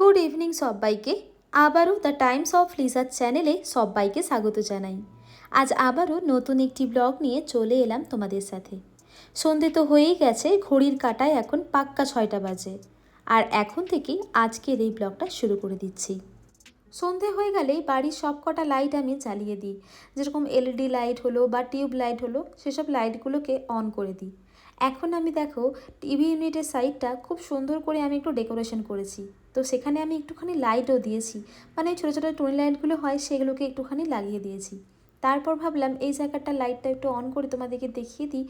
Good evening সবাইকে। আবারও the Times of লিজার চ্যানেলে সবাইকে স্বাগত জানাই। আজ আবারও নতুন একটি ব্লগ নিয়ে চলে এলাম তোমাদের সাথে। সন্ধে তো হয়েই গেছে, ঘড়ির কাটায় এখন পাক্কা ছয়টা বাজে। আর এখন থেকেই আজকের এই ব্লগটা শুরু করে দিচ্ছি। সন্ধে হয়ে গেলেই বাড়ির সব কটা লাইট আমি জ্বালিয়ে দিই। যেরকম এলইডি লাইট হলো বা টিউব লাইট হলো, সেসব লাইটগুলোকে অন করে দিই। এখন আমি দেখো টিভি ইউনিটের সাইডটা খুব সুন্দর করে আমি একটু ডেকোরেশন করেছি। তো সেখানে আমি একটুখানি লাইটও দিয়েছি। মানে ছোটো ছোটো টুনি লাইটগুলো হয়, সেগুলোকে একটুখানি লাগিয়ে দিয়েছি। তারপর ভাবলাম এই জায়গাটা লাইটটা একটু অন করে তোমাদেরকে দেখিয়ে দিই,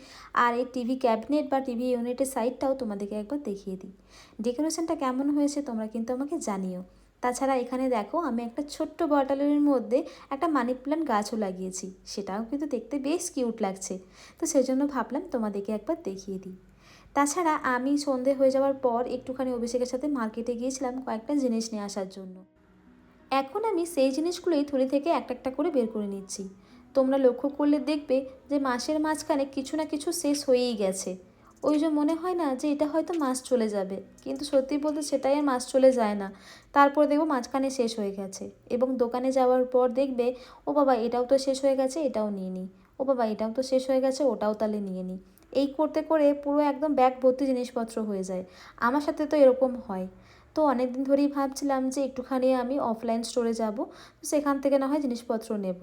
আর এই টিভি ক্যাবিনেট বা টিভি ইউনিটের সাইডটাও তোমাদেরকে একবার দেখিয়ে দিই। ডেকোরেশনটা কেমন হয়েছে তোমরা কিন্তু আমাকে জানিও। তাছাড়া এখানে দেখো, আমি একটা ছোট্ট বটলের মধ্যে একটা মানি প্ল্যান্ট গাছও লাগিয়েছি। সেটাও কিন্তু দেখতে বেশ কিউট লাগছে। তো সেজন্য ভাবলাম তোমাদেরকে একবার দেখিয়ে দিই। তাছাড়া আমি সন্ধে হয়ে যাওয়ার পর একটুখানি অভিষেকের সাথে মার্কেটে গিয়েছিলাম কয়েকটা জিনিস নিয়ে আসার জন্য। এখন আমি সেই জিনিসগুলোই থলি থেকে একটা একটা করে বের করে নিচ্ছি। তোমরা লক্ষ্য করলে দেখবে যে মাসের মাঝখানে কিছু না কিছু শেষ হয়েই গেছে। ওই যে মনে হয় না যে এটা হয়তো মাস চলে যাবে, কিন্তু সত্যি বলতে সেটাই আর মাস চলে যায় না। তারপর দেখব মাঝখানে শেষ হয়ে গেছে এবং দোকানে যাওয়ার পর দেখবে, ও বাবা, এটাও তো শেষ হয়ে গেছে, এটাও নিয়ে নিই ও বাবা, এটাও তো শেষ হয়ে গেছে, ওটাও তাহলে নিয়ে নিই এই করতে করে পুরো একদম ব্যাগ ভর্তি জিনিসপত্র হয়ে যায়। আমার সাথে তো এরকম হয়। তো অনেক দিন ধরেই ভাবছিলাম যে একটুখানি আমি অফলাইন স্টোরে যাব, তো সেখান থেকে না হয় জিনিসপত্র নেব।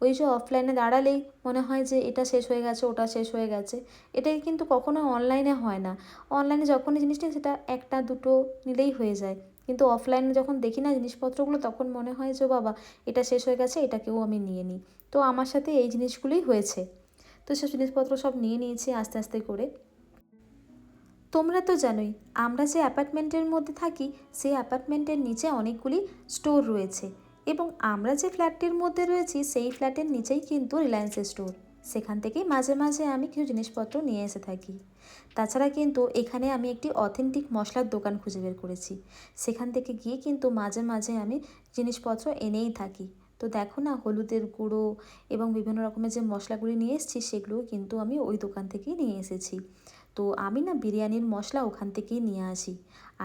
ওই যে অফলাইনে দাঁড়ালেই মনে হয় যে এটা শেষ হয়ে গেছে, ওটা শেষ হয়ে গেছে। এটাই কিন্তু কখনো অনলাইনে হয় না। অনলাইনে যখনই জিনিস নিই, সেটা একটা, দুটো নিলেই হয়ে যায়। কিন্তু অফলাইনে যখন দেখি না জিনিসপত্রগুলো, তখন মনে হয় যে বাবা, এটা শেষ হয়ে গেছে, এটাকেও আমি নিয়ে নিই। তো আমার সাথে এই জিনিসগুলোই হয়েছে। তো সব জিনিসপত্র সব নিয়ে নিয়েছি আস্তে আস্তে করে। তোমরা তো জানোই, আমরা যে অ্যাপার্টমেন্টের মধ্যে থাকি, সেই অ্যাপার্টমেন্টের নিচে অনেকগুলি স্টোর রয়েছে এবং আমরা যে ফ্ল্যাটটির মধ্যে রয়েছি, সেই ফ্ল্যাটের নিচেই কিন্তু রিলায়েন্সের স্টোর। সেখান থেকেই মাঝে মাঝে আমি কিছু জিনিসপত্র নিয়ে এসে থাকি। তাছাড়া কিন্তু এখানে আমি একটি অথেন্টিক মশলার দোকান খুঁজে বের করেছি। সেখান থেকে গিয়ে কিন্তু মাঝে মাঝে আমি জিনিসপত্র এনেই থাকি। তো দেখো না, হলুদের গুঁড়ো এবং বিভিন্ন রকমের যে মশলাগুলি নিয়ে এসেছি সেগুলোও কিন্তু আমি ওই দোকান থেকেই নিয়ে এসেছি। তো আমি না বিরিয়ানির মশলা ওখান থেকেই নিয়ে আসি।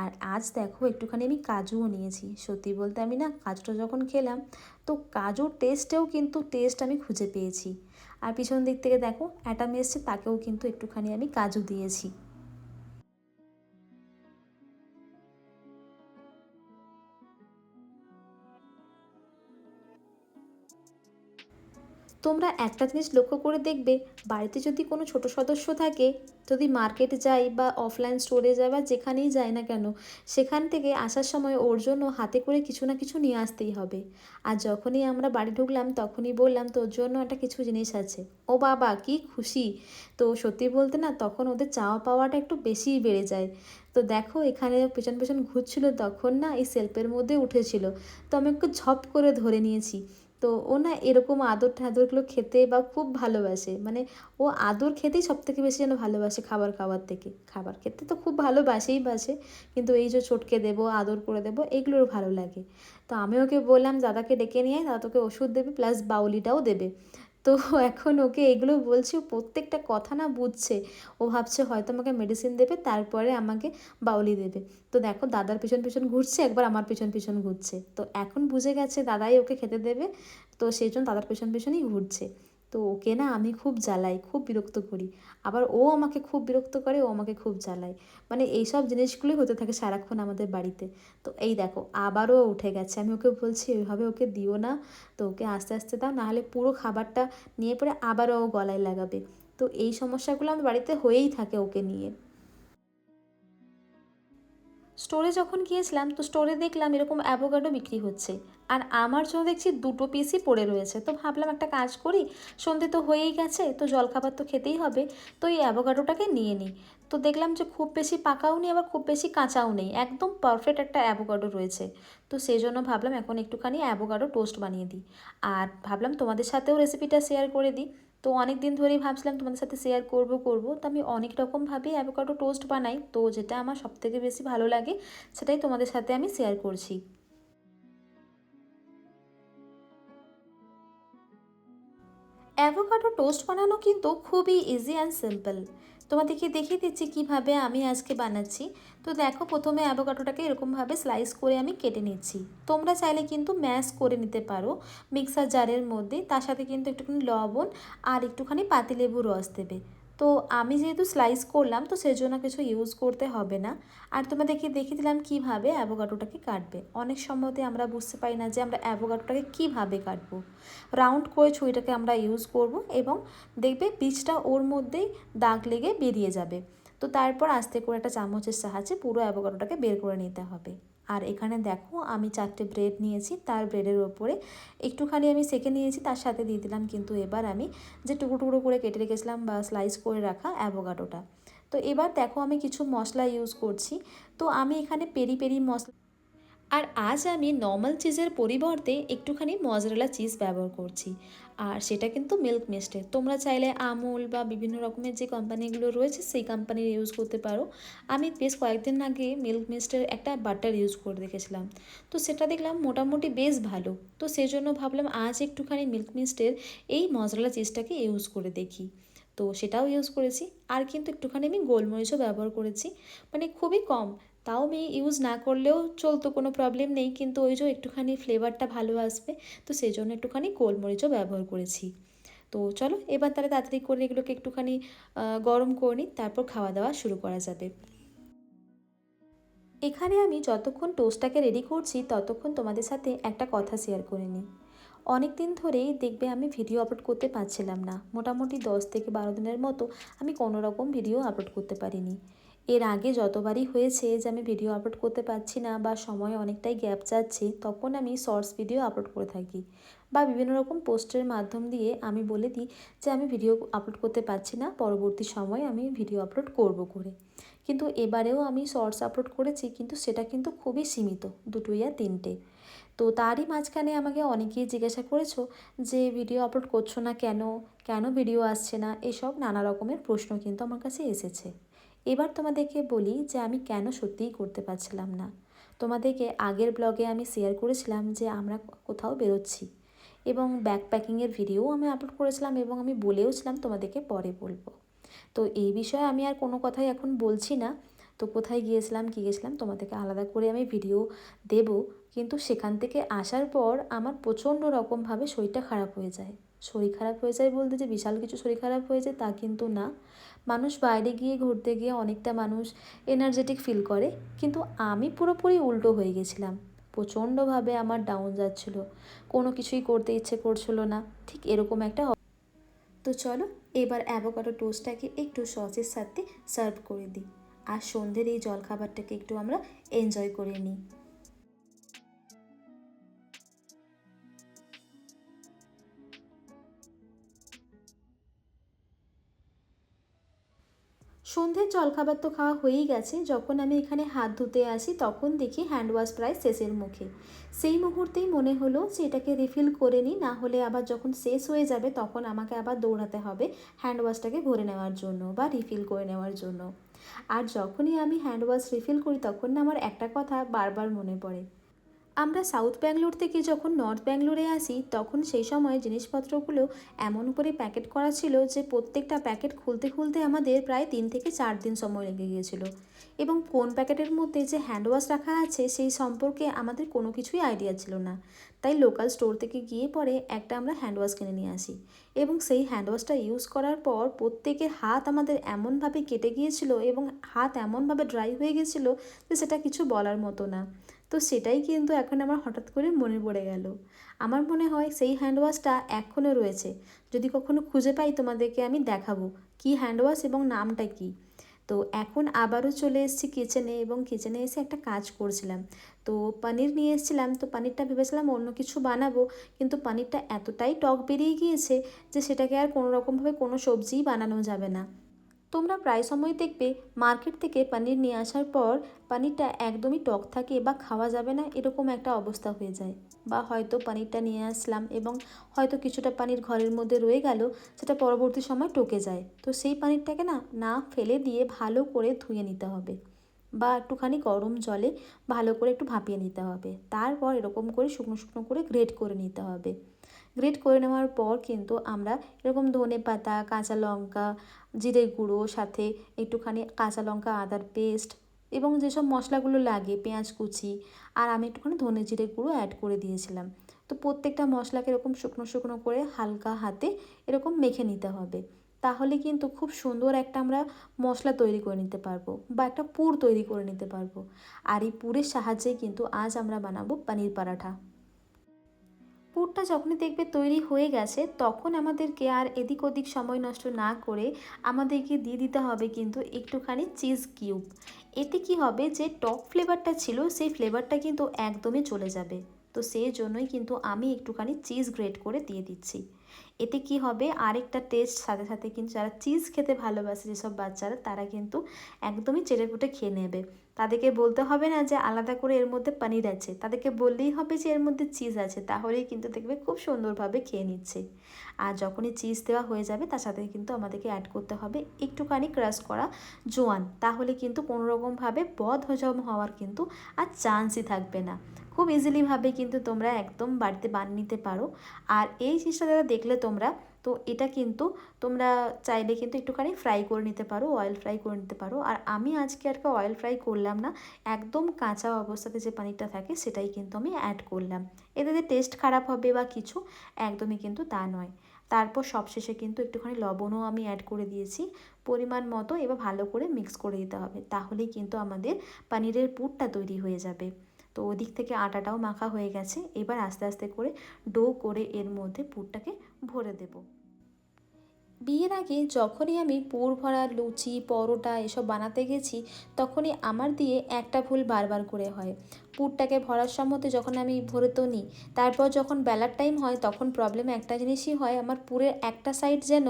আর আজ দেখো একটুখানি আমি কাজুও নিয়েছি। সত্যি বলতে আমি না কাজুটা যখন খেলাম, তো কাজুর টেস্টেও কিন্তু টেস্ট আমি খুঁজে পেয়েছি। আর পিছন দিক থেকে দেখো, অ্যাটাম এসছে, তাকেও কিন্তু একটুখানি আমি কাজু দিয়েছি। তোমরা একটা জিনিস লক্ষ্য করে দেখবে, বাড়িতে যদি কোনো ছোট সদস্য থাকে, যদি মার্কেটে যাই বা অফলাইন স্টোরে যাই বা যেখানেই যাই না কেন, সেখান থেকে আসার সময় ওর জন্য হাতে করে কিছু না কিছু নিয়ে আসতেই হবে। আর যখনই আমরা বাড়ি ঢুকলাম, তখনই বললাম, তোর জন্য একটা কিছু জিনিস আছে। ও বাবা, কি খুশি! তো সত্যি বলতে না, তখন ওদের চাওয়া পাওয়াটা একটু বেশিই বেড়ে যায়। তো দেখো, এখানে পেছন পেছন ঘুরছিল, তখন না এই সেলফের মধ্যে উঠেছিল। তো আমি একটু ঝপ করে ধরে নিয়েছি। তো ও না এরকম আদর ঠাদরগুলো খেতে বা খুব ভালোবাসে। মানে ও আদর খেতেই সব থেকে বেশি যেন ভালোবাসে খাবার খাওয়ার থেকে। খাবার খেতে তো খুব ভালোবাসেই বাসে, কিন্তু এই যে চটকে দেবো, আদর করে দেবো, এগুলোর ভালো লাগে। তো আমি ওকে বললাম, দাদাকে ডেকে নিয়ে, দাদা তোকে ওষুধ দেবে, প্লাস বাউলিটাও দেবে। তো এখন ওকে এগুলো বলছি, ও প্রত্যেকটা কথা না বুঝছে। ও ভাবছে হয়তো আমাকে মেডিসিন দেবে, তারপরে আমাকে বাউলি দেবে। তো দেখো দাদার পিছন পিছন ঘুরছে, একবার আমার পিছন পিছন ঘুরছে। তো এখন বুঝে গেছে দাদাই ওকে খেতে দেবে, তো সেই জন্য দাদার পিছন পিছনই ঘুরছে। তো ওকে না আমি খুব জ্বালাই, খুব বিরক্ত করি। আবার ও আমাকে খুব বিরক্ত করে, ও আমাকে খুব জ্বালায়। মানে এইসব জিনিসগুলোই হতে থাকে সারাক্ষণ আমাদের বাড়িতে। তো এই দেখো, আবারও উঠে গেছে। আমি ওকে বলছি ওইভাবে ওকে দিও না। তো ওকে আস্তে আস্তে দাও, নাহলে পুরো খাবারটা নিয়ে পরে আবারও ও গলায় লাগাবে। তো এই সমস্যাগুলো আমার বাড়িতে হয়েই থাকে ওকে নিয়ে। স্টোরে যখন গিয়েছিলাম, তো স্টোরে দেখলাম এরকম অ্যাভোকাডো বিক্রি হচ্ছে। আর আমার জন্য দেখছি দুটো পিসই পড়ে রয়েছে। তো ভাবলাম একটা কাজ করি, সন্ধে তো হয়েই গেছে, তো জলখাবার তো খেতেই হবে। তো এই অ্যাভোকাডোটাকে নিয়ে নিই। তো দেখলাম যে খুব বেশি পাকাও নেই, আবার খুব বেশি কাঁচাও নেই। একদম পারফেক্ট একটা অ্যাভোকাডো রয়েছে। তো সেই জন্য ভাবলাম এখন একটুখানি অ্যাভোকাডো টোস্ট বানিয়ে দিই। আর ভাবলাম তোমাদের সাথেও রেসিপিটা শেয়ার করে দিই। তো অনেক দিন ধরেই ভাবছিলাম তোমাদের সাথে শেয়ার করব করব। তো আমি অনেক রকমভাবেই অ্যাভোকাডো টোস্ট বানাই। তো যেটা আমার সবথেকে বেশি ভালো লাগে, সেটাই তোমাদের সাথে আমি শেয়ার করছি। অ্যাভোকাডো টোস্ট বানানো কিন্তু খুবই ইজি অ্যান্ড সিম্পল তোমাদেরকে দেখিয়ে দিচ্ছি কীভাবে আমি আজকে বানাচ্ছি। তো দেখো, প্রথমে অ্যাভোকাডোটাকে এরকমভাবে স্লাইস করে আমি কেটে নিচ্ছি। তোমরা চাইলে কিন্তু ম্যাশ করে নিতে পারো মিক্সার জারের মধ্যে। তার সাথে কিন্তু একটুখানি লবণ আর একটুখানি পাতিলেবু রস দেবে। তো আমি যেহেতু স্লাইস করলাম, তো সেজন্য কিছু ইউজ করতে হবে না। আর তোমাদেরকে দেখিয়ে দিলাম কীভাবে অ্যাভোকাডোটাকে কাটবে। অনেক সময়তে আমরা বুঝতে পারি না যে আমরা অ্যাভোকাডোটাকে কীভাবে কাটবো। রাউন্ড করে ছুরিটাকে আমরা ইউজ করব এবং দেখবে বীজটা ওর মধ্যেই দাগ লেগে বেরিয়ে যাবে। তো তারপর আস্তে করে একটা চামচের সাহায্যে পুরো অ্যাভোকাডোটাকে বের করে নিতে হবে। আর এখানে দেখো আমি চারটে ব্রেড নিয়েছি, তার ব্রেডের ওপরে একটুখানি আমি সেকে নিয়েছি, তার সাথে দিয়ে দিলাম কিন্তু এবার আমি যে টুকরো টুকরো করে কেটে রেখেছিলাম বা স্লাইস করে রাখা অ্যাভোকাডোটা তো এবার দেখো আমি কিছু মশলা ইউজ করছি। তো আমি এখানে পেরি পেরি মশলা আর আজ আমি নর্মাল চিজের পরিবর্তে একটুখানি মজরেলা চিজ ব্যবহার করছি। আর সেটা কিন্তু মিল্ক মিস্টের তোমরা চাইলে আমুল বা বিভিন্ন রকমের যে কোম্পানিগুলো রয়েছে, সেই কোম্পানির ইউজ করতে পারো। আমি বেশ কয়েকদিন আগে মিল্ক মিস্টের একটা বাটার ইউজ করে দেখেছিলাম। তো সেটা দেখলাম মোটামুটি বেশ ভালো। তো সেই জন্য ভাবলাম আজ একটুখানি মিল্ক মিস্টের এই মজরেলা চিজটাকে ইউজ করে দেখি। তো সেটাও ইউজ করেছি। আর কিন্তু একটুখানি আমি গোলমরিচও ব্যবহার করেছি। মানে খুবই কম। তাও আমি ইউজ না করলেও চলতো, কোনো প্রবলেম নেই। কিন্তু ওই যে একটুখানি ফ্লেভারটা ভালো আসবে, তো সেই জন্য একটুখানি গোলমরিচও ব্যবহার করেছি। তো চলো, এবার তাহলে তাড়াতাড়ি করে এগুলোকে একটুখানি গরম করে নিই, তারপর খাওয়া দাওয়া শুরু করা যাবে। এখানে আমি যতক্ষণ টোস্টটাকে রেডি করছি, ততক্ষণ তোমাদের সাথে একটা কথা শেয়ার করে নিই। অনেক দিন ধরেই দেখবে আমি ভিডিও আপলোড করতে পারছিলাম না। মোটামুটি দশ থেকে বারো দিনের মতো আমি কোনো রকম ভিডিও আপলোড করতে পারিনি। এর আগে যতবারই হয়েছে যে আমি ভিডিও আপলোড করতে পারছি না বা সময় অনেকটাই গ্যাপ যাচ্ছে, তখন আমি শর্টস ভিডিও আপলোড করে থাকি বা বিভিন্ন রকম পোস্টের মাধ্যম দিয়ে আমি বলে দিই যে আমি ভিডিও আপলোড করতে পারছি না, পরবর্তী সময় আমি ভিডিও আপলোড করব করে। কিন্তু এবারেও আমি শর্টস আপলোড করেছি, কিন্তু সেটা কিন্তু খুবই সীমিত দুটো ইয়া তিনটে। তো তারই মাঝখানে আমাকে অনেকেই জিজ্ঞাসা করেছ যে ভিডিও আপলোড করছ না কেন? কেন ভিডিও আসছে না? এসব নানা রকমের প্রশ্ন কিন্তু আমার কাছে এসেছে। এবার তোমাদেরকে বলি যে আমি কেন সত্যিই করতে পারছিলাম না। তোমাদেরকে আগের ব্লগে আমি শেয়ার করেছিলাম যে আমরা কোথাও বেরোচ্ছি এবং ব্যাকপ্যাকিংয়ের ভিডিও আমি আপলোড করেছিলাম এবং আমি বলেওছিলাম তোমাদেরকে পরে বলব। তো এই বিষয়ে আমি আর কোনো কথাই এখন বলছি না। তো কোথায় গিয়েছিলাম, কী গেছিলাম তোমাদেরকে আলাদা করে আমি ভিডিও দেব। কিন্তু সেখান থেকে আসার পর আমার প্রচণ্ড রকমভাবে শরীরটা খারাপ হয়ে যায়। শরীর খারাপ হয়ে যায় বলতে যে বিশাল কিছু শরীর খারাপ হয়ে যায় তা কিন্তু না। মানুষ বাইরে গিয়ে ঘুরতে গিয়ে অনেকটা মানুষ এনার্জেটিক ফিল করে, কিন্তু আমি পুরোপুরি উল্টো হয়ে গেছিলাম। প্রচণ্ডভাবে আমার ডাউন যাচ্ছিল। কোনো কিছুই করতে ইচ্ছে করছিল না। ঠিক এরকম একটা তো চলো, এবার অ্যাভোকাডো টোস্টটাকে একটু সসের সাথে সার্ভ করে দিই। আর সন্ধ্যের এই জলখাবারটাকে একটু আমরা এনজয় করে নিই। সন্ধ্যের জলখাবার তো খাওয়া হয়েই গেছে। যখন আমি এখানে হাত ধুতে আসি, তখন দেখি হ্যান্ড ওয়াশ প্রায় শেষের মুখে। সেই মুহূর্তেই মনে হলো যে এটাকে রিফিল করে নিই, না হলে আবার যখন শেষ হয়ে যাবে, তখন আমাকে আবার দৌড়াতে হবে হ্যান্ড ওয়াশটাকে ভরে নেওয়ার জন্য বা রিফিল করে নেওয়ার জন্য। আর যখনই আমি হ্যান্ড ওয়াশ রিফিল করি, তখন না আমার একটা কথা বারবার মনে পড়ে। আমরা সাউথ ব্যাঙ্গালোর থেকে যখন নর্থ ব্যাঙ্গালোরে আসি, তখন সেই সময় জিনিসপত্রগুলো এমন করে প্যাকেট করা ছিল যে প্রত্যেকটা প্যাকেট খুলতে খুলতে আমাদের প্রায় তিন থেকে চার দিন সময় লেগে গিয়েছিল। এবং কোন প্যাকেটের মধ্যে যে হ্যান্ড ওয়াশ রাখা আছে, সেই সম্পর্কে আমাদের কোনো কিছুই আইডিয়া ছিল না। তাই লোকাল স্টোর থেকে গিয়ে পরে একটা আমরা হ্যান্ড ওয়াশ কিনে নিয়ে আসি। এবং সেই হ্যান্ড ওয়াশটা ইউজ করার পর প্রত্যেকের হাত আমাদের এমনভাবে কেটে গিয়েছিল এবং হাত এমনভাবে ড্রাই হয়ে গেছিল যে সেটা কিছু বলার মতো না। তো সেটাই কিন্তু এখন আমার হঠাৎ করে মনে পড়ে গেল। আমার মনে হয় সেই হ্যান্ড ওয়াশটা এখনও রয়েছে। যদি কখনো খুঁজে পাই তোমাদেরকে আমি দেখাবো কি হ্যান্ড ওয়াশ এবং নামটা কি। তো এখন আবারও চলে এসেছি কিচেনে এবং কিচেনে এসে একটা কাজ করছিলাম। তো পনির নিয়ে এসেছিলাম, তো পনিরটা ভেবেছিলাম অন্য কিছু বানাবো, কিন্তু পনিরটা এতটাই টক বেরিয়ে গিয়েছে যে সেটাকে আর কোনো রকমভাবে কোনো সবজিই বানানো যাবে না। তোমরা প্রায় সময় দেখবে মার্কেট থেকে পনির নিয়ে আসার পর পনিরটা একদমই টক থাকে বা খাওয়া যাবে না, এরকম একটা অবস্থা হয়ে যায়। বা হয়তো পনিরটা নিয়ে আসলাম এবং হয়তো কিছুটা পানির ঘরের মধ্যে রয়ে গেল, সেটা পরবর্তী সময় টকে যায়। তো সেই পানিরটাকে না না ফেলে দিয়ে ভালো করে ধুয়ে নিতে হবে বা একটুখানি গরম জলে ভালো করে একটু ভাপিয়ে নিতে হবে। তারপর এরকম করে শুকনো শুকনো করে গ্রেট করে নিতে হবে। গ্রেট করে নেওয়ার পর কিন্তু আমরা এরকম ধনে পাতা, কাঁচা লঙ্কা, জিরে গুঁড়ো, সাথে একটুখানি কাঁচা লঙ্কা, আদার পেস্ট এবং যেসব মশলাগুলো লাগে, পেঁয়াজ কুচি আর আমি একটুখানি ধনে জিরে গুঁড়ো অ্যাড করে দিয়েছিলাম। তো প্রত্যেকটা মশলাকে এরকম শুকনো শুকনো করে হালকা হাতে এরকম মেখে নিতে হবে। তাহলে কিন্তু খুব সুন্দর একটা আমরা মশলা তৈরি করে নিতে পারব বা একটা পুর তৈরি করে নিতে পারব। আর এই পুরের সাহায্যে কিন্তু আজ আমরা বানাবো পনির পরাঠা। পুরটা যখনই দেখবে তৈরি হয়ে গেছে, তখন আমাদেরকে আর এদিক ওদিক সময় নষ্ট না করে আমাদেরকে দিয়ে দিতে হবে কিন্তু একটুখানি চিজ কিউব। এতে কি হবে যে টক ফ্লেভারটা ছিল, সেই ফ্লেভারটা কিন্তু একদমই চলে যাবে। তো সেই জন্যই কিন্তু আমি একটুখানি চিজ গ্রেট করে দিয়ে দিচ্ছি। এতে কি হবে, আরেকটা টেস্ট, সাথে সাথে কিন্তু যারা চিজ খেতে ভালোবাসে যেসব বাচ্চারা, তারা কিন্তু একদমই চেটেপুটে খেয়ে নেবে। তাদেরকে বলতে হবে না যে আলাদা করে এর মধ্যে পনির আছে। তাদেরকে বললেই হবে যে এর মধ্যে চিজ আছে। তাহলেই কিন্তু দেখবে খুব সুন্দরভাবে খেয়ে নিচ্ছে। আর যখনই চিজ দেওয়া হয়ে যাবে, তার সাথে কিন্তু আমাদেরকে অ্যাড করতে হবে একটুখানি ক্রাশ করা জোয়ান। তাহলে কিন্তু কোনোরকমভাবে বদ হজম হওয়ার কিন্তু আর চান্সই থাকবে না। খুব ইজিলিভাবে কিন্তু তোমরা একদম বাড়িতে বানিয়ে নিতে পারো। আর এই জিনিসটা যারা দেখলে তোমরা তো এটা কিন্তু তোমরা চাইলে কিন্তু একটুখানি ফ্রাই করে নিতে পারো অয়েল ফ্রাই করে নিতে পারো। আর আমি আজকে আর অয়েল ফ্রাই করলাম না, একদম কাঁচা অবস্থাতে যে পানিটা থাকে সেটাই কিন্তু আমি অ্যাড করলাম। এতে যে টেস্ট খারাপ হবে বা কিছু, একদমই কিন্তু তা নয়। তারপর সবশেষে কিন্তু একটুখানি লবণও আমি অ্যাড করে দিয়েছি। পরিমাণ মতো এবার ভালো করে মিক্স করে দিতে হবে, তাহলেই কিন্তু আমাদের পানিরের পুরটা তৈরি হয়ে যাবে। তো ওদিক থেকে আটাটাও মাখা হয়ে গেছে, এবার আস্তে আস্তে করে ডো করে এর মধ্যে পুরটাকে ভরে দেব। বিয়ের আগে যখনই আমি পুর ভরা, লুচি, পরোটা এসব বানাতে গেছি, তখনই আমার দিয়ে একটা ভুল বারবার করে হয়। পুরটাকে ভরার সম্মতে যখন আমি ভরে তো নিই তারপর যখন বেলার টাইম হয়, তখন প্রবলেম একটা জিনিসই হয়, আমার পুরের একটা সাইড যেন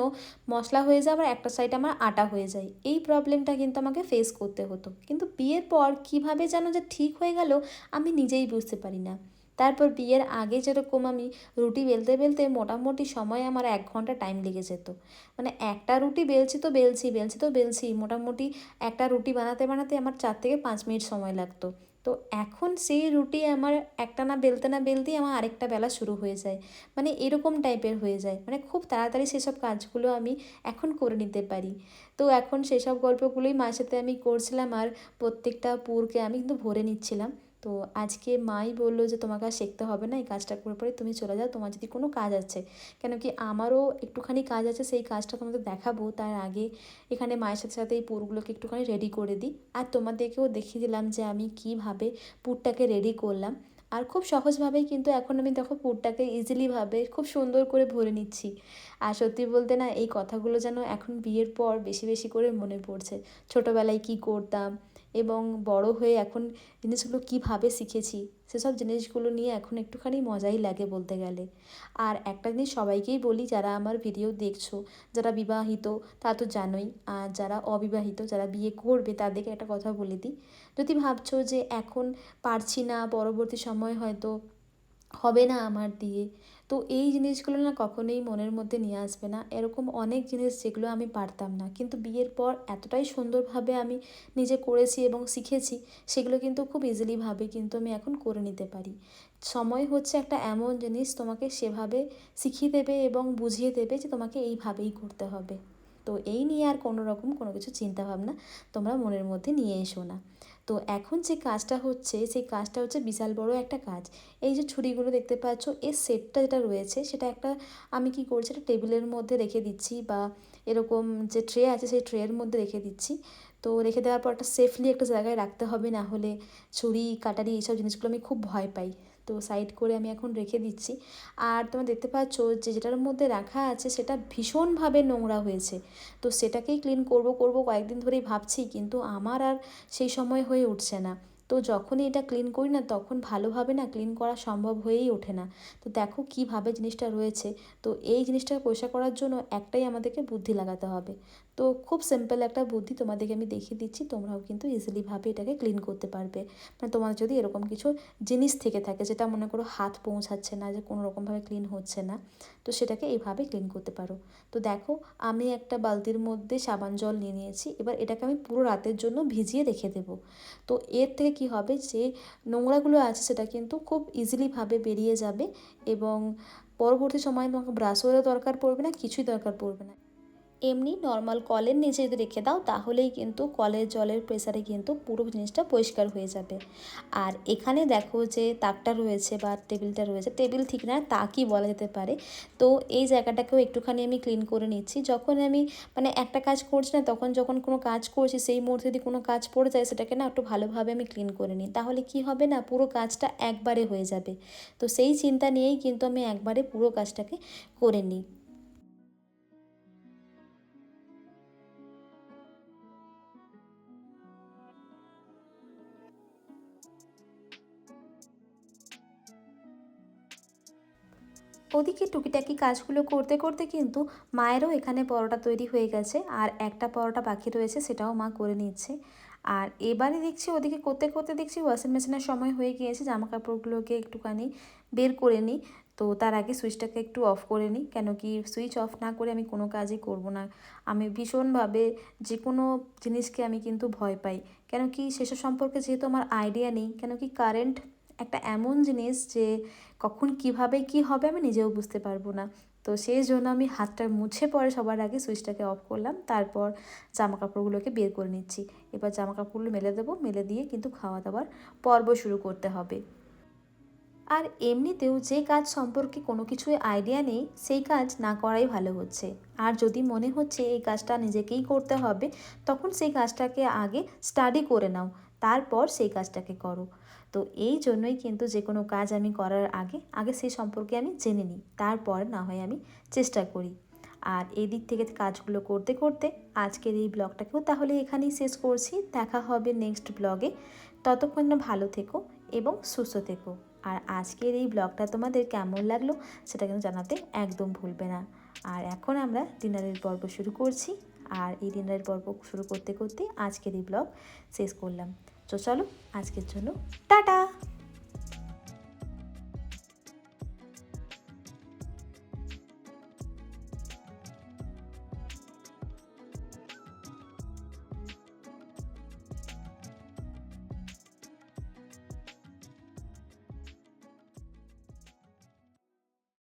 মশলা হয়ে যায়, আবার একটা সাইড আমার আটা হয়ে যায়। এই প্রবলেমটা কিন্তু আমাকে ফেস করতে হতো। কিন্তু বিয়ের পর কীভাবে যেন যে ঠিক হয়ে গেল, আমি নিজেই বুঝতে পারি না। তারপর বিয়ের আগে যেরকম আমি রুটি বেলতে বেলতে মোটামুটি সময় আমার এক ঘণ্টা টাইম লেগে যেত। মানে একটা রুটি বেলছি তো বেলছি বেলছি তো বেলছি, মোটামুটি একটা রুটি বানাতে বানাতে আমার চার থেকে পাঁচ মিনিট সময় লাগতো। তো এখন সেই রুটি আমার একটা না বেলতে না বেলতেই আমার আরেকটা বেলা শুরু হয়ে যায়। মানে এরকম টাইপের হয়ে যায়। মানে খুব তাড়াতাড়ি সেসব কাজগুলো আমি এখন করে নিতে পারি। তো এখন সেসব গল্পগুলোই মায়ের সাথে আমি করছিলাম আর প্রত্যেকটা পুরকে আমি কিন্তু ভরে নিচ্ছিলাম। তো আজকে মাই বলল যে, তোমাকে আর শিখতে হবে না, এই কাজটা করে পরে তুমি চলে যাও, তোমার যদি কোনো কাজ আছে। কেন কি আমারও একটুখানি কাজ আছে, সেই কাজটা তোমাদের দেখাবো, তার আগে এখানে মায়ের সাথে সাথে এই পুরগুলোকে একটুখানি রেডি করে দিই। আর তোমাদেরকেও দেখিয়ে দিলাম যে, আমি কীভাবে পুরটাকে রেডি করলাম। আর খুব সহজভাবেই কিন্তু এখন আমি দেখো পুরটাকে ইজিলিভাবে খুব সুন্দর করে ভরে নিচ্ছি। আর সত্যি বলতে না, এই কথাগুলো যেন এখন বিয়ের পর বেশি বেশি করে মনে পড়ছে। ছোটোবেলায় কী করতাম এবং বড় হয়ে এখন জিনিসগুলো কীভাবে শিখেছি, সেসব জিনিসগুলো নিয়ে এখন একটুখানি মজাই লাগে বলতে গেলে। আর একটা জিনিস সবাইকেই বলি, যারা আমার ভিডিও দেখছ, যারা বিবাহিত, তা তো জানোই। আর যারা অবিবাহিত, যারা বিয়ে করবে, তাদেরকে একটা কথা বলে দিই। যদি ভাবছ যে এখন পারছি না, পরবর্তী সময় হয়তো হবে না আমার দিয়ে তো এই জিনিসগুলো না কখনোই মনের মধ্যে নিয়ে আসবে না। এরকম অনেক জিনিস যেগুলো আমি পারতাম না। কিন্তু বিয়ের পর এতটাই সুন্দরভাবে আমি নিজে করেছি এবং শিখেছি, সেগুলো কিন্তু খুব ইজিলিভাবে কিন্তু আমি এখন করে নিতে পারি। সময় হচ্ছে একটা এমন জিনিস, তোমাকে সেভাবে শিখিয়ে দেবে এবং বুঝিয়ে দেবে যে তোমাকে এইভাবেই করতে হবে। তো এই নিয়ে আর কোনো রকম কোনো কিছু চিন্তাভাবনা তোমরা মনের মধ্যে নিয়ে এসো না। তো এখন যে কাজটা হচ্ছে, সেই কাজটা হচ্ছে বিশাল বড় একটা কাজ। এই যে ছুরিগুলো দেখতে পাচ্ছ, এর সেটটা যেটা রয়েছে, সেটা একটা আমি কি করছি এটা টেবিলের মধ্যে রেখে দিচ্ছি বা এরকম যে ট্রে আছে, সেই ট্রের মধ্যে রেখে দিচ্ছি। তো রেখে দেওয়ার পর একটা সেফলি একটা জায়গায় রাখতে হবে, না হলে ছুরি, কাটারি, এইসব জিনিসগুলো আমি খুব ভয় পাই। তো সাইড করে আমি এখন রেখে দিচ্ছি। আর তোমরা দেখতে পাচ্ছ যে যেটার মধ্যে রাখা আছে সেটা ভীষণভাবে নোংরা হয়েছে। তো সেটাকেই ক্লিন করব করব কয়েকদিন ধরেই ভাবছি কিন্তু আমার আর সেই সময় হয়ে উঠছে না। তো যখনই এটা ক্লিন করি না তখন ভালোভাবে না ক্লিন করা সম্ভব হয়েই ওঠে না। তো দেখো কীভাবে জিনিসটা রয়েছে। তো এই জিনিসটাকে পরিষ্কার করার জন্য একটাই আমাদেরকে বুদ্ধি লাগাতে হবে। তো খুব সিম্পল একটা বুদ্ধি তোমাদেরকে আমি দেখিয়ে দিচ্ছি, তোমরাও কিন্তু ইজিলিভাবে এটাকে ক্লিন করতে পারবে। মানে তোমার যদি এরকম কিছু জিনিস থেকে থাকে যেটা মনে করো হাত পৌঁছাচ্ছে না, যে কোনো রকমভাবে ক্লিন হচ্ছে না, তো সেটাকে এইভাবে ক্লিন করতে পারো। তো দেখো, আমি একটা বালতির মধ্যে সাবান জল নিয়ে নিয়েছি, এবার এটাকে আমি পুরো রাতের জন্য ভিজিয়ে রেখে দেবো। তো এর থেকে কি হবে যে নোংরাগুলো আছে সেটা কিন্তু খুব ইজিলিভাবে বেরিয়ে যাবে এবং পরবর্তী সময় তোমাকে ব্রাশওয়ারও দরকার পড়বে না, কিছুই দরকার পড়বে না। এমনি নর্মাল কলের নিচে যদি রেখে দাও, তাহলেই কিন্তু কলের জলের প্রেসারে কিন্তু পুরো জিনিসটা পরিষ্কার হয়ে যাবে। আর এখানে দেখো যে তাকটা রয়েছে বা টেবিলটা রয়েছে, টেবিল ঠিক না তাকই বলা যেতে পারে? তো এই জায়গাটাকেও একটুখানি আমি ক্লিন করে নিচ্ছি। যখন আমি মানে একটা কাজ করছি না, তখন যখন কোনো কাজ করছি, সেই মুহূর্তে যদি কোনো কাজ পড়ে যায়, সেটাকে না একটু ভালোভাবে আমি ক্লিন করে নিই। তাহলে কি হবে না, পুরো কাজটা একবারে হয়ে যাবে। তো সেই চিন্তা নিয়েই কিন্তু আমি একবারে পুরো কাজটাকে করে নিই। ওদিকে টুকিটাকি কাজগুলো করতে করতে কিন্তু মায়েরও এখানে পরোটা তৈরি হয়ে গেছে আর একটা পরোটা বাকি রয়েছে সেটাও মা করে নিচ্ছে। আর এবারে দেখছি ওদিকে করতে করতে দেখছি ওয়াশিং মেশিনের সময় হয়ে গিয়েছে জামা কাপড়গুলোকে একটুখানি বের করে নিই। তো তার আগে সুইচটাকে একটু অফ করে নিই কেন কি সুইচ অফ না করে আমি কোনো কাজই করব না। আমি ভীষণভাবে যে কোনো জিনিসকে আমি কিন্তু ভয় পাই। কেন কি সেসব সম্পর্কে যেহেতু আমার আইডিয়া নেই কেন কি কারেন্ট একটা এমন জিনিস যে কখন কীভাবে কি হবে আমি নিজেও বুঝতে পারব না। তো সেই জন্য আমি হাতটা মুছে পরে সবার আগে সুইচটাকে অফ করলাম, তারপর জামা কাপড়গুলোকে বের করে নিচ্ছি। এবার জামা কাপড়গুলো মেলে দেবো, মেলে দিয়ে কিন্তু খাওয়া দাওয়ার পর্ব শুরু করতে হবে। আর এমনিতেও যে কাজ সম্পর্কে কোনো কিছুই আইডিয়া নেই, সেই কাজ না করাই ভালো হচ্ছে। আর যদি মনে হচ্ছে এই কাজটা নিজেকেই করতে হবে, তখন সেই কাজটাকে আগে স্টাডি করে নাও, তারপর সেই কাজটাকে করো। তো এই জন্যই কিন্তু যে কোনো কাজ আমি করার আগে আগে সেই সম্পর্কে আমি জেনে নিই। তারপর না হয় আমি চেষ্টা করি। আর এই দিক থেকে কাজগুলো করতে করতে আজকের এই ব্লগটাকেও তাহলে এখানেই শেষ করছি। দেখা হবে নেক্সট ব্লগে। ততক্ষণ ভালো থেকো এবং সুস্থ থেকো। আর আজকের এই ব্লগটা তোমাদের কেমন লাগল সেটা কিন্তু জানাতে একদম ভুলবে না। আর এখন আমরা ডিনারের পর্ব শুরু করছি। আর এই ডিনারের পর্ব শুরু করতে করতে আজকের এই ব্লগ শেষ করলাম। তো চলো আজকের জন্য টাটা।